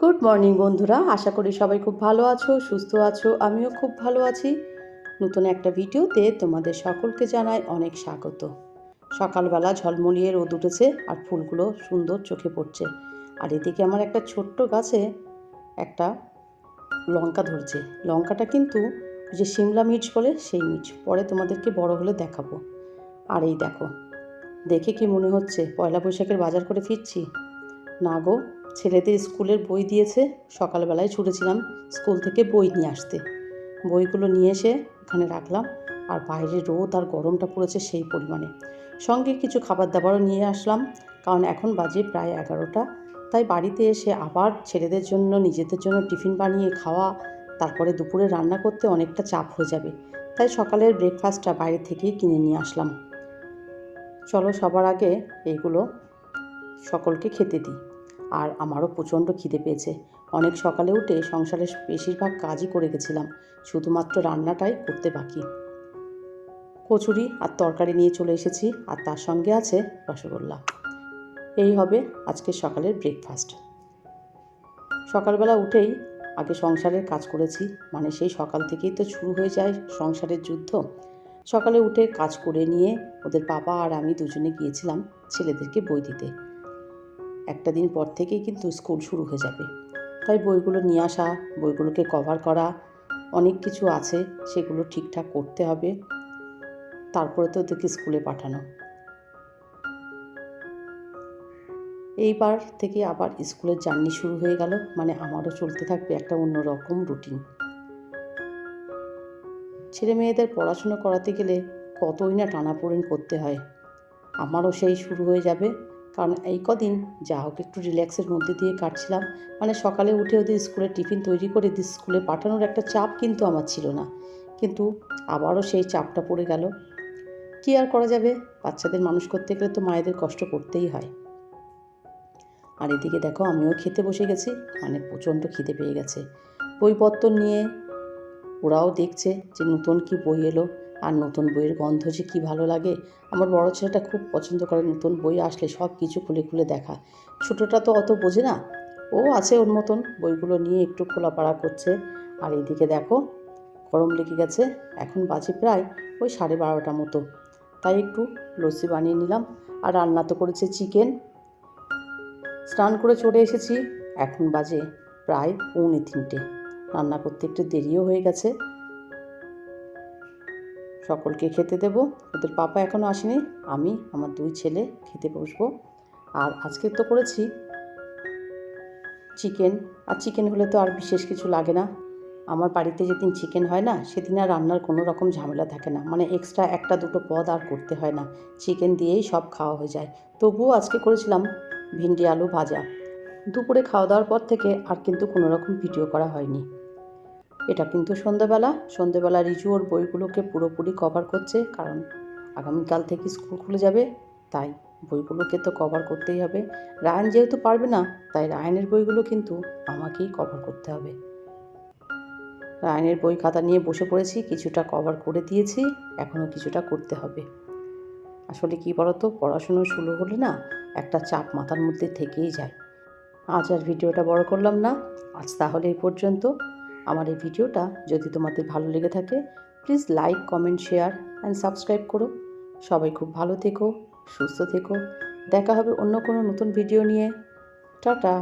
Good morning বন্ধুরা। আশা করি সবাই খুব ভালো আছো, সুস্থ আছো। আমিও খুব ভালো আছি। নতুন একটা ভিডিওতে তোমাদের সকলকে জানাই অনেক স্বাগত। সকালবেলা ঝলমলিয়ে রোদ উঠেছে আর ফুলগুলো সুন্দর চোখে পড়ছে। আর এদিকে আমার একটা ছোট্ট গাছে একটা লঙ্কা ধরছে। লঙ্কাটা কিন্তু যে সিমলা মির্চ বলে, সেই মির্চ পরে তোমাদেরকে বড় হলে দেখাবো। আর এই দেখো, দেখে কি মনে হচ্ছে? পয়লা বৈশাখের বাজার করে ফিরছি? না গো, ছেলেদের স্কুলের বই দিয়েছে, সকালবেলায় ছুটেছিলাম স্কুল থেকে বই নিয়ে আসতে। বইগুলো নিয়ে এসে ওখানে রাখলাম, আর বাইরে রোদ আর গরমটা পড়েছে সেই পরিমাণে। সঙ্গে কিছু খাবার দাবারও নিয়ে আসলাম, কারণ এখন বাজে প্রায় এগারোটা। তাই বাড়িতে এসে আবার ছেলেদের জন্য, নিজেদের জন্য টিফিন বানিয়ে খাওয়া, তারপরে দুপুরে রান্না করতে অনেকটা চাপ হয়ে যাবে। তাই সকালের ব্রেকফাস্টটা বাইরে থেকেই কিনে নিয়ে আসলাম। চলো সবার আগে এইগুলো সকলকে খেতে দিই। আর আমারও প্রচণ্ড খিদে পেয়েছে। অনেক সকালে উঠে সংসারের বেশিরভাগ কাজই করে গেছিলাম। শুধুমাত্র রান্নাটাই করতে বাকি। কচুরি আর তরকারি নিয়ে চলে এসেছি আর তার সঙ্গে আছে রসগোল্লা। এই হবে আজকে সকালের ব্রেকফাস্ট সকালবেলা উঠেই আগে সংসারের কাজ করেছি। মানে সেই সকাল থেকেই তো শুরু হয়ে যায় সংসারের যুদ্ধ। সকালে উঠে কাজ করে নিয়ে ওদের বাবা আর আমি দুজনে গিয়েছিলাম ছেলেদেরকে বই দিতে। একটা দিন পর থেকেই কিন্তু স্কুল শুরু হয়ে যাবে। তাই বইগুলো নিয়ে আসা, বইগুলোকে কভার করা, অনেক কিছু আছে, সেগুলো ঠিকঠাক করতে হবে। তারপরে তো ওদেরকে স্কুলে পাঠানো। এইবার থেকে আবার স্কুলের জার্নি শুরু হয়ে গেল মানে আমারও চলতে থাকবে একটা অন্যরকম রুটিন ছেলে মেয়েদের পড়াশুনো করাতে গেলে কতই না টানাপোড়েন করতে হয়। আমারও সেই শুরু হয়ে যাবে। কারণ এই কদিন যা হোক, একটু রিল্যাক্সের মধ্যে দিয়ে কাটছিলাম। মানে সকালে উঠে ওদের স্কুলে টিফিন তৈরি করে স্কুলে পাঠানোর একটা চাপ কিন্তু আমার ছিল না। কিন্তু আবারও সেই চাপটা পড়ে গেল। কী আর করা যাবে? বাচ্চাদের মানুষ করতে গেলে তো মায়েদের কষ্ট করতেই হয়। আর এদিকে দেখো, আমিও খেতে বসে গেছি। মানে প্রচণ্ড খিদে পেয়ে গেছে। বইপত্র নিয়ে ওরাও দেখছে যে নতুন কি বই এলো। আর নতুন বইয়ের গন্ধ যে কী ভালো লাগে? আমার বড় ছেলেটা খুব পছন্দ করে নতুন বই আসলে সব কিছু খুলে খুলে দেখা। ছোটোটা তো অত বোঝে না। ও আছে ওর মতন, বইগুলো নিয়ে একটু খোলাপাড়া করছে। আর এইদিকে দেখো, গরম লেগে গেছে, এখন বাজে প্রায় ওই সাড়ে বারোটা মতো। তাই একটু লস্যি বানিয়ে নিলাম। আর রান্না তো করেছে চিকেন। স্নান করে চলে এসেছি, এখন বাজে প্রায় পৌনে তিনটে। রান্না করতে একটু দেরিও হয়ে গেছে। সকলকে খেতে দেব। ওদের পাপা এখনও আসেনি। আমি, আমার দুই ছেলে খেতে বসবো। আর আজকে তো করেছি চিকেন। আর চিকেন হলে তো আর বিশেষ কিছু লাগে না। আমার বাড়িতে যেদিন চিকেন হয় না, সেদিন আর রান্নার কোনো রকম ঝামেলা থাকে না। মানে এক্সট্রা একটা দুটো পদ আর করতে হয় না। চিকেন দিয়েই সব খাওয়া হয়ে যায়। তবুও আজকে করেছিলাম ভিন্ডি আলু ভাজা। দুপুরে খাওয়া দাওয়ার পর থেকে আর কিন্তু কোনো রকম ভিডিও করা হয়নি। এটা কিন্তু সন্ধ্যাবেলা সন্ধ্যাবেলা রিজু ওর বইগুলোকে পুরোপুরি কভার করছে কারণ আগামীকাল থেকে স্কুল খুলে যাবে, তাই বইগুলোকে তো কভার করতেই হবে। রায়ন যেহেতু পারবে না, তাই রায়নের বইগুলো কিন্তু আমাকেই কভার করতে হবে। রায়নের বই খাতা নিয়ে বসে পড়েছি, কিছুটা কভার করে দিয়েছি, এখনও কিছুটা করতে হবে। আসলে কী বলতো, পড়াশুনো শুরু হলে না একটা চাপ মাথার মধ্যে থেকেই যায়। আজ আর ভিডিওটা বড় করলাম না, আজ তাহলে এই পর্যন্ত। আমার এই ভিডিওটা যদি তোমাদের ভালো লেগে থাকে please like comment share and subscribe করো। সবাই খুব ভালো থেকো, সুস্থ থেকো। দেখা হবে অন্য কোনো নতুন ভিডিও নিয়ে। টাটা।